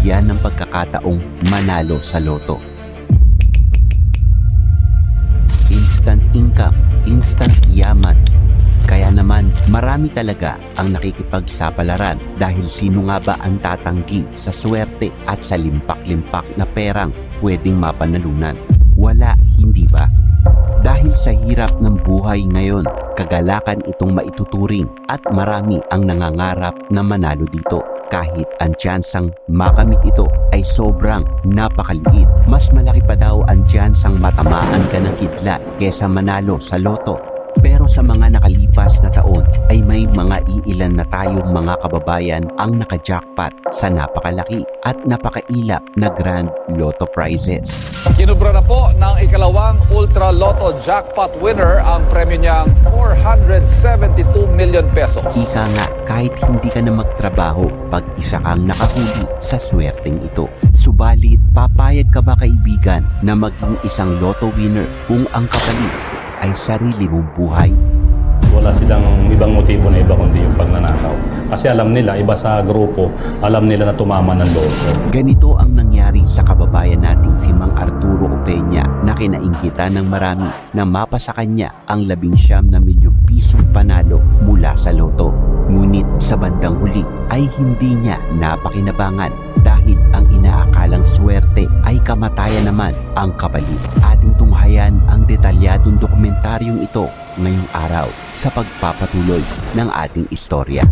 nabigyan ng pagkakataong manalo sa loto. Instant income, instant yaman. Kaya naman, marami talaga ang nakikipagsapalaran dahil sino nga ba ang tatanggi sa swerte at sa limpak-limpak na perang pwedeng mapanalunan? Wala, hindi ba? Dahil sa hirap ng buhay ngayon, kagalakan itong maituturing at marami ang nangangarap na manalo dito. Kahit ang tsansang makamit ito ay sobrang napakaliit. Mas malaki pa daw ang tsansang matamaan ka ng kidlat kesa manalo sa loto. Pero sa mga nakalipas na taon ay may mga iilan na tayong mga kababayan ang nakajackpot sa napakalaki at napakailap na Grand Lotto prizes. Kinubra na po ng ikalawang Ultra Lotto Jackpot winner ang premyo niyang 472 million pesos. Ika nga, kahit hindi ka na magtrabaho, pag isa kang nakahuli sa swerteng ito. Subalit, papayag ka ba kaibigan na maging isang lotto winner kung ang kapalit ay sarili mong buhay? Wala silang ibang motibo na iba kundi yung pagnanakaw. Kasi alam nila, iba sa grupo, alam nila na tumama ng loto. Ganito ang nangyari sa kababayan nating si Mang Arturo Opeña na kinainggitan ng marami na mapa sa kanya ang labing siyam na milyong pisong panalo mula sa loto. Ngunit sa bandang huli ay hindi niya napakinabangan kamatayan naman ang kapalit. Ating tunghayan ang detalyadong dokumentaryong ito ngayong araw sa pagpapatuloy ng ating istorya.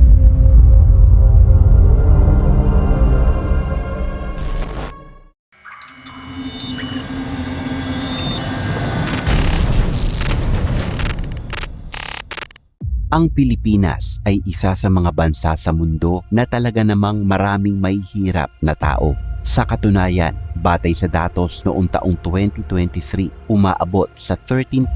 Ang Pilipinas ay isa sa mga bansa sa mundo na talaga namang maraming may hirap na tao. Sa katunayan, batay sa datos noong taong 2023, umaabot sa 13.2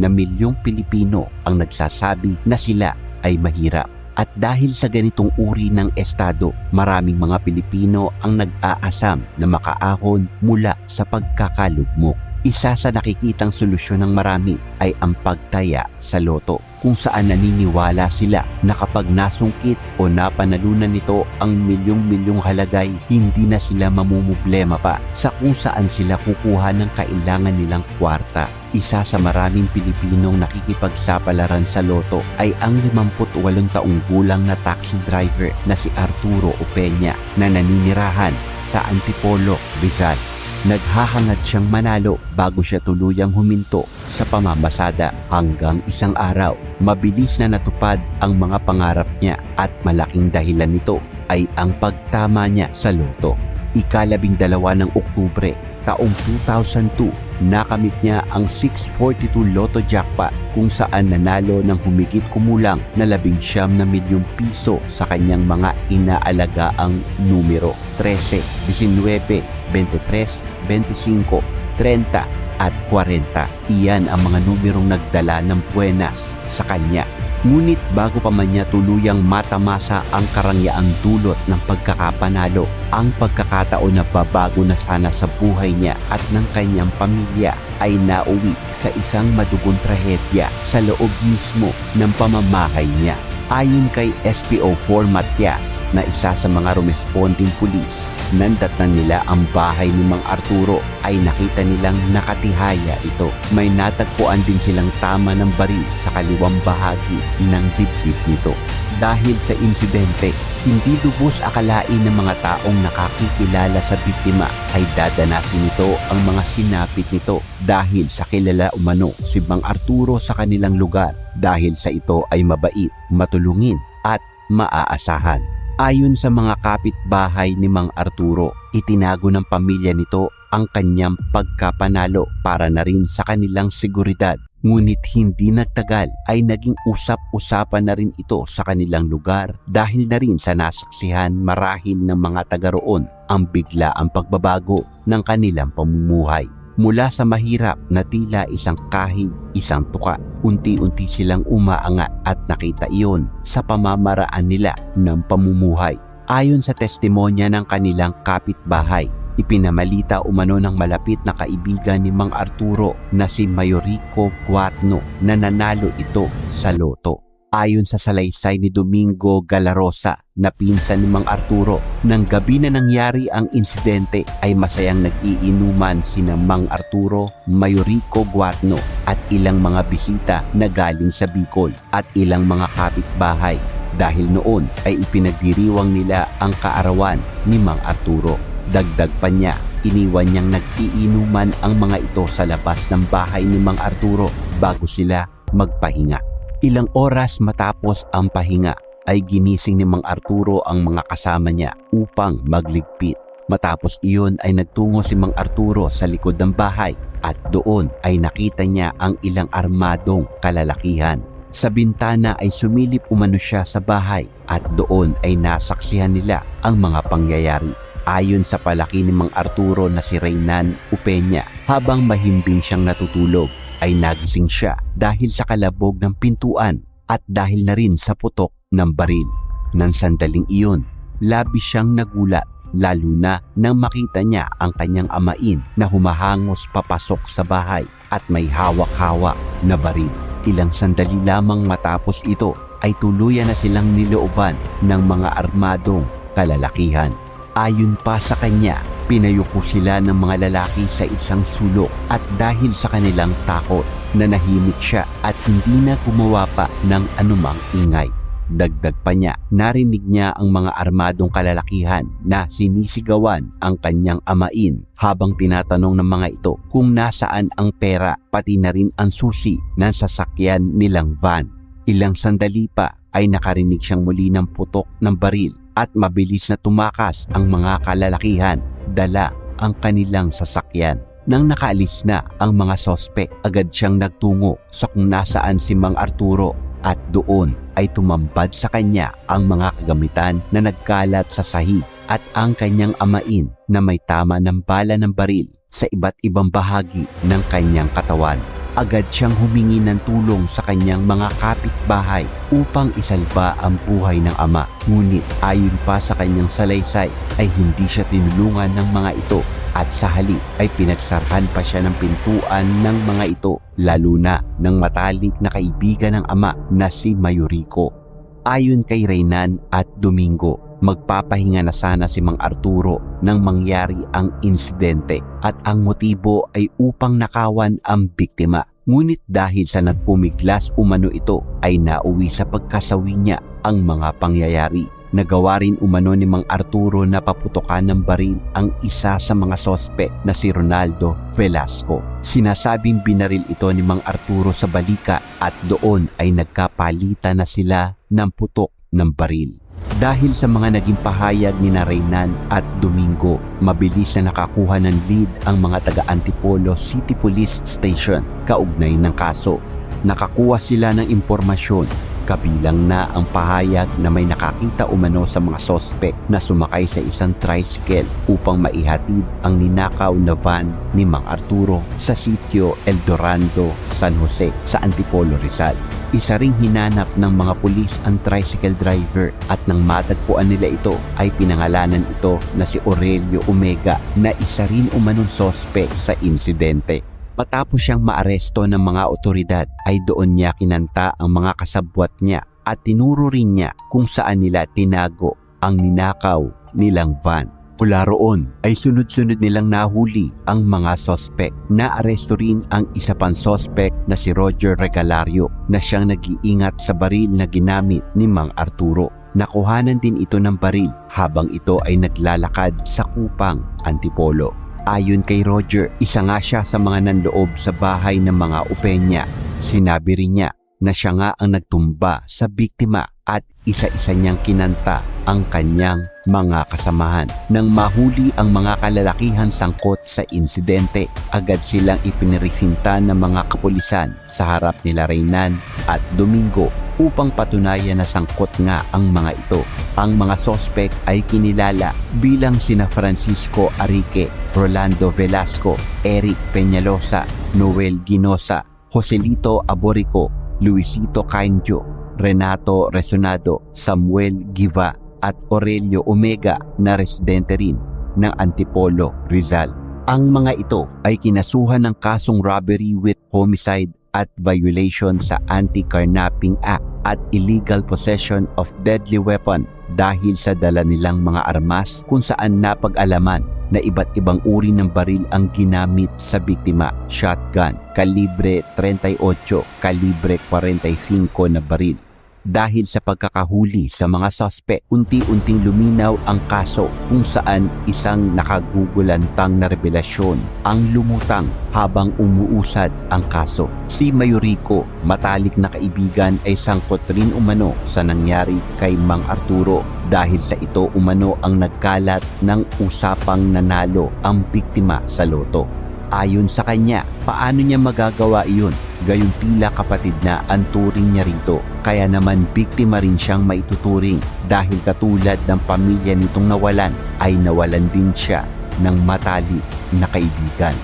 na milyong Pilipino ang nagsasabi na sila ay mahirap. At dahil sa ganitong uri ng estado, maraming mga Pilipino ang nag-aasam na makaahon mula sa pagkakalugmok. Isa sa nakikitang solusyon ng marami ay ang pagtaya sa loto kung saan naniniwala sila na kapag nasungkit o napanalunan nito ang milyong-milyong halagay, hindi na sila mamumblema pa sa kung saan sila kukuha ng kailangan nilang kwarta. Isa sa maraming Pilipinong nakikipagsapalaran sa loto ay ang 58 taong gulang na taxi driver na si Arturo Opeña na naninirahan sa Antipolo, Rizal. Naghahangad siyang manalo bago siya tuluyang huminto sa pamamasada hanggang isang araw. Mabilis na natupad ang mga pangarap niya at malaking dahilan nito ay ang pagtama niya sa loto. Ikalabing dalawa ng Oktubre, taong 2002, nakamit niya ang 642 Lotto Jackpot kung saan nanalo ng humigit kumulang na labing siyam na milyong piso sa kanyang mga inaalagaang numero 13, 19, 23, 25, 30 at 40. Iyan ang mga numerong nagdala ng buenas sa kanya. Ngunit bago pa man niya tuluyang matamasa ang karangyaang dulot ng pagkakapanalo, ang pagkakataon na babago na sana sa buhay niya at ng kanyang pamilya ay nauwi sa isang madugong trahedya sa loob mismo ng pamamahay niya. Ayon kay SPO4 Matias na isa sa mga rumesponding pulis, nandatnan nila ang bahay ni Mang Arturo ay nakita nilang nakatihaya ito. May natagpuan din silang tama ng baril sa kaliwang bahagi ng dibdib nito. Dahil sa insidente, hindi lubos akalain ng mga taong nakakikilala sa biktima ay dadanasin nito ang mga sinapit nito dahil sa kilala umano si Mang Arturo sa kanilang lugar dahil sa ito ay mabait, matulungin at maaasahan. Ayon sa mga kapitbahay ni Mang Arturo, itinago ng pamilya nito ang kanyang pagkapanalo para na rin sa kanilang seguridad. Ngunit hindi nagtagal ay naging usap-usapan na rin ito sa kanilang lugar dahil na rin sa nasaksihan marahil ng mga taga roon ang bigla ang pagbabago ng kanilang pamumuhay. Mula sa mahirap na tila isang kahig, isang tuka, unti-unti silang umaangat at nakita iyon sa pamamaraan nila ng pamumuhay. Ayon sa testimonya ng kanilang kapitbahay, ipinamalita umano ng malapit na kaibigan ni Mang Arturo na si Mayorico Guatno na nanalo ito sa loto. Ayon sa salaysay ni Domingo Galarosa na pinsan ni Mang Arturo, nang gabi na nangyari ang insidente ay masayang nag-iinuman sina Mang Arturo, Mayorico Guatno at ilang mga bisita na galing sa Bicol at ilang mga kapitbahay dahil noon ay ipinagdiriwang nila ang kaarawan ni Mang Arturo. Dagdag pa niya, iniwan niyang nag-iinuman ang mga ito sa labas ng bahay ni Mang Arturo bago sila magpahinga. Ilang oras matapos ang pahinga ay ginising ni Mang Arturo ang mga kasama niya upang magligpit. Matapos iyon ay nagtungo si Mang Arturo sa likod ng bahay at doon ay nakita niya ang ilang armadong kalalakihan. Sa bintana ay sumilip umano siya sa bahay at doon ay nasaksihan nila ang mga pangyayari. Ayon sa palaki ni Mang Arturo na si Reynan Upenya, habang mahimbing siyang natutulog ay nagising siya dahil sa kalabog ng pintuan at dahil na rin sa putok ng baril. Nang sandaling iyon, labis siyang nagulat lalo na nang makita niya ang kanyang amain na humahangos papasok sa bahay at may hawak-hawak na baril. Ilang sandali lamang matapos ito ay tuluyan na silang nilooban ng mga armadong kalalakihan. Ayon pa sa kanya, pinayuko sila ng mga lalaki sa isang sulok at dahil sa kanilang takot, nanahimik siya at hindi na gumawa pa ng anumang ingay. Dagdag pa niya, narinig niya ang mga armadong kalalakihan na sinisigawan ang kanyang amain habang tinatanong ng mga ito kung nasaan ang pera pati na rin ang susi ng sasakyan nilang van. Ilang sandali pa ay nakarinig siyang muli ng putok ng baril at mabilis na tumakas ang mga kalalakihan dala ang kanilang sasakyan. Nang nakaalis na ang mga sospek, agad siyang nagtungo sa kung nasaan si Mang Arturo at doon ay tumambad sa kanya ang mga kagamitan na nagkalat sa sahig at ang kanyang amain na may tama ng bala ng baril sa iba't ibang bahagi ng kanyang katawan. Agad siyang humingi ng tulong sa kanyang mga kapitbahay upang isalba ang buhay ng ama. Ngunit ayon pa sa kanyang salaysay ay hindi siya tinulungan ng mga ito at sa halip ay pinagsarhan pa siya ng pintuan ng mga ito lalo na ng matalik na kaibigan ng ama na si Mayurico. Ayon kay Reynan at Domingo, magpapahinga na sana si Mang Arturo nang mangyari ang insidente at ang motibo ay upang nakawan ang biktima. Ngunit dahil sa nagpumiglas umano ito ay nauwi sa pagkasawi niya ang mga pangyayari. Nagawa rin umano ni Mang Arturo na paputokan ng baril ang isa sa mga sospek na si Ronaldo Velasco. Sinasabing binaril ito ni Mang Arturo sa balika at doon ay nagkapalitan na sila ng putok ng baril. Dahil sa mga naging pahayag ni Reynan at Domingo, mabilis na nakakuha ng lead ang mga taga-Antipolo City Police Station kaugnay ng kaso. Nakakuha sila ng impormasyon kabilang na ang pahayag na may nakakita umano sa mga sospek na sumakay sa isang tricycle upang maihatid ang ninakaw na van ni Mang Arturo sa sitio El Dorando, San Jose sa Antipolo, Rizal. Isa ring hinanap ng mga pulis ang tricycle driver at nang matagpuan nila ito ay pinangalanan ito na si Aurelio Omega na isa rin umanong sospek sa insidente. Matapos siyang maaresto ng mga otoridad ay doon niya kinanta ang mga kasabwat niya at tinuro rin niya kung saan nila tinago ang ninakaw nilang van. Mula roon ay sunod-sunod nilang nahuli ang mga sospek. Naaresto rin ang isa pang sospek na si Roger Regalario na siyang nag-iingat sa baril na ginamit ni Mang Arturo. Nakuhanan din ito ng baril habang ito ay naglalakad sa kupang Antipolo. Ayon kay Roger, isa nga siya sa mga nanloob sa bahay ng mga upenya. Sinabi rin niya na siya nga ang nagtumba sa biktima at isa-isa niyang kinanta ang kanyang mga kasamahan. Nang mahuli ang mga kalalakihan sangkot sa insidente, agad silang ipinirisinta ng mga kapulisan sa harap nila Reynan at Domingo upang patunayan na sangkot nga ang mga ito. Ang mga sospek ay kinilala bilang sina Francisco Arique, Rolando Velasco, Eric Peñalosa, Noel Ginosa, Joselito Aborico, Luisito Canjo, Renato Resonado, Samuel Giva at Aurelio Omega na residente rin ng Antipolo, Rizal. Ang mga ito ay kinasuhan ng kasong robbery with homicide at violation sa Anti-Carnapping Act at illegal possession of deadly weapon dahil sa dala nilang mga armas kung saan napag-alaman na iba't ibang uri ng baril ang ginamit sa biktima. Shotgun, kalibre 38, kalibre 45 na baril. Dahil sa pagkakahuli sa mga suspect, unti-unting luminaw ang kaso kung saan isang nakagugulantang na revelasyon ang lumutang habang umuusad ang kaso. Si Mayurico, matalik na kaibigan ay sangkot rin umano sa nangyari kay Mang Arturo dahil sa ito umano ang nagkalat ng usapang nanalo ang biktima sa loto. Ayon sa kanya, paano niya magagawa iyon? Gayong tila kapatid na ang turing niya rito. Kaya naman biktima rin siyang maituturing dahil katulad ng pamilya nitong nawalan ay nawalan din siya ng matalik na kaibigan.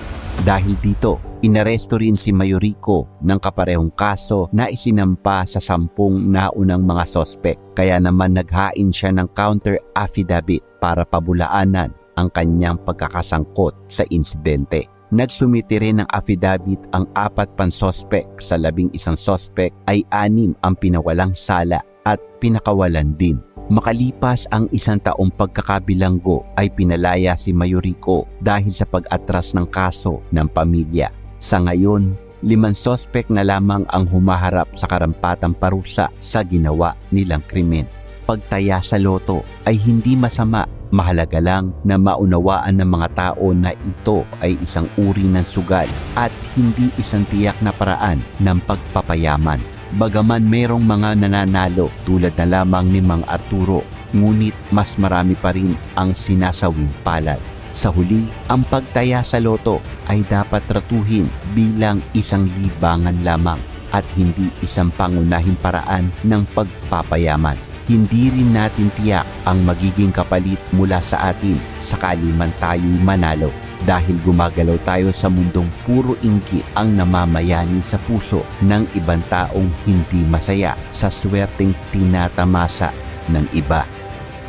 Dahil dito, inaresto rin si Mayurico ng kaparehong kaso na isinampa sa sampung naunang mga sospek. Kaya naman naghain siya ng counter affidavit para pabulaanan ang kanyang pagkakasangkot sa insidente. Nagsumiti rin ng affidavit ang apat pang sospek sa labing isang sospek ay anim ang pinawalang sala at pinakawalan din. Makalipas ang isang taong pagkakabilanggo ay pinalaya si Mayurico dahil sa pag-atras ng kaso ng pamilya. Sa ngayon, limang sospek na lamang ang humaharap sa karampatang parusa sa ginawa nilang krimen. Pagtaya sa loto ay hindi masama Mahalaga lang na maunawaan ng mga tao na ito ay isang uri ng sugal at hindi isang tiyak na paraan ng pagpapayaman. Bagaman merong mga nananalo tulad na lamang ni Mang Arturo, ngunit mas marami pa rin ang sinasawing palad. Sa huli, ang pagtaya sa loto ay dapat tratuhin bilang isang libangan lamang at hindi isang pangunahing paraan ng pagpapayaman hindi rin natin tiyak ang magiging kapalit mula sa atin sakali man tayo'y manalo dahil gumagalaw tayo sa mundong puro inggit ang namamayani sa puso ng ibang taong hindi masaya sa swerteng tinatamasa ng iba.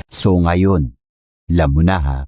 So ngayon, alam mo na ha,